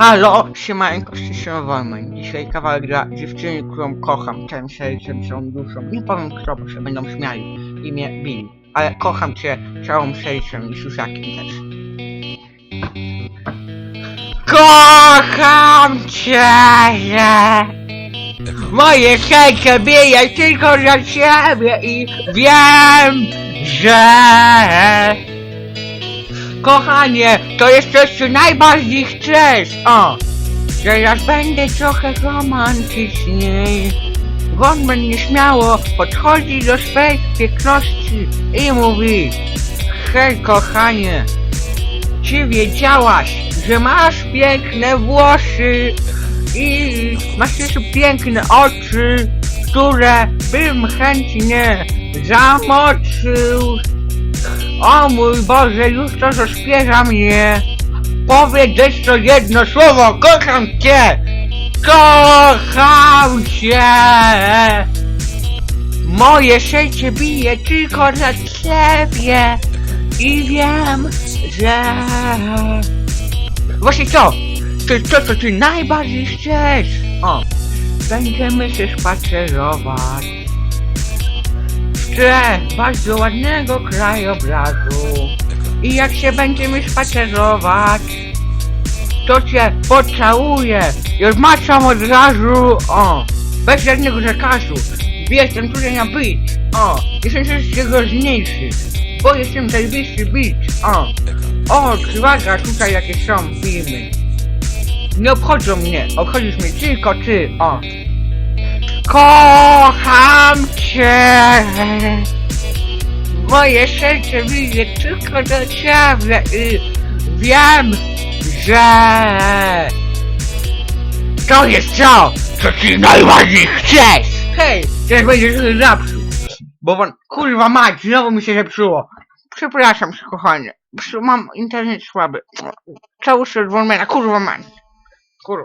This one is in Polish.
Halo, siemanko, Wolman. Dzisiaj kawałek dla dziewczyny, którą kocham, całym sercem, całą duszą. Nie powiem kto, bo się będą śmiali. Imię Bill. Ale kocham cię całym sercem i siusiakiem też. Kocham cię! Moje serce bije tylko dla ciebie i wiem, że... Kochanie, to jest coś, co najbardziej chcesz. O, teraz będę trochę romantyczniej. On będzie śmiało podchodzi do swej piękności i mówi Hej kochanie, czy wiedziałaś, że masz piękne włosy i masz jeszcze piękne oczy, które bym chętnie zamoczył o mój Boże, już to rozśpiewa mnie. Powiedz jeszcze jedno słowo, kocham Cię! Kocham Cię! Moje serce bije tylko dla Ciebie i wiem, że... Właśnie to! To to, co Ty najbardziej chcesz! O! Będziemy się spacerować tle bardzo ładnego krajobrazu. I jak się będziemy spacerować, to cię pocałuję i odmaczam od razu, o, bez żadnego zakazu. Jestem tutaj na beach, o, jestem troszeczkę groźniejszy, bo jestem zajebisty beach, o. O, uwaga, tutaj jakieś są filmy. Nie obchodzą mnie, obchodzisz mnie tylko ty, o. Kocham cię. Moje serce bije tylko do ciebie i wiem, że to jest to, co ty najbardziej chcesz. Hej, teraz będziesz napsuł. Bo wam, kurwa mać, znowu mi się zepsuło. Przepraszam, kochanie. Mam internet słaby. Cały Wolmana, kurwa mać. Kurwa.